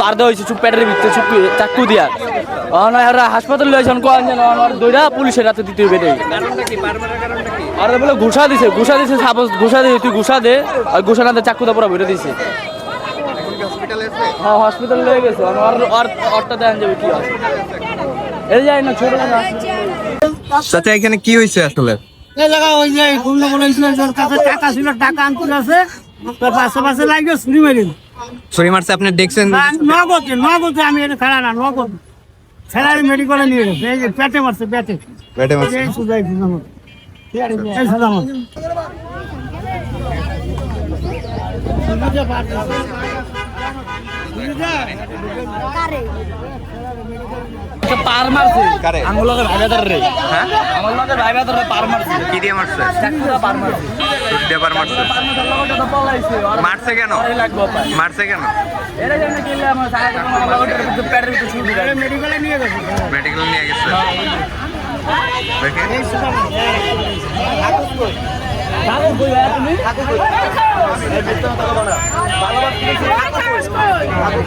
পার দেওয়া হয়েছে চুপ প্যাটের ভিতরে চুপ চাকু দিয়া। অনরা হাসপাতাল লয়েছে কোন যেন অনর দুইটা পুলিশের হাতে দিতে হইবে আর বলে ঘুষা দিছে ঘুষা দিছে সাপোজ ঘুষা দিয়ে তুই ঘুষা দে আর ঘুষা না চাকু দা পুরো ভরে দিছে। হ্যাঁ হসপিটাল লয়ে গেছে আর আর অরটা দেন যাবে কি আছে এই যাই না ছোট না সাথে এখানে কি হয়েছে আসলে? এই ওই যে ঘুমনা বলে কাছে টাকা ছিল টাকা আনতে আছে। তার পাশে পাশে লাগিয়ে ছুরি মারিল ছুরি মারছে আপনি দেখছেন? নগদে নগদে আমি এটা খেলা না নগদ। খেলার মেডিকেলে নিয়ে গেছে এই যে পেটে মারছে পেটে। ব্যাটে মারছে। এই এই পার মারছে। কারে? আঙ্গুল লগে ভাই বেদার রে। হ্যাঁ? আমার লগে ভাই বেদার রে পার মারছে। কি দিয়ে মারছে? চাকুটা পার মারছে। দিয়ে পার মারছে। পার মারছে লগটা তো পলাইছে। মারছে কেন? মারছে কেন? এরা জন্য গেলে আমার সারা আমার লগটা পেটের ভিতরে দেয় মেডিকেলে নিয়ে গেছে। মেডিকেল নিয়ে গেছে? দেখেন কাকু কই ভাই তুমি? কাকু কই এই ভিতরে তো ভালো ভালো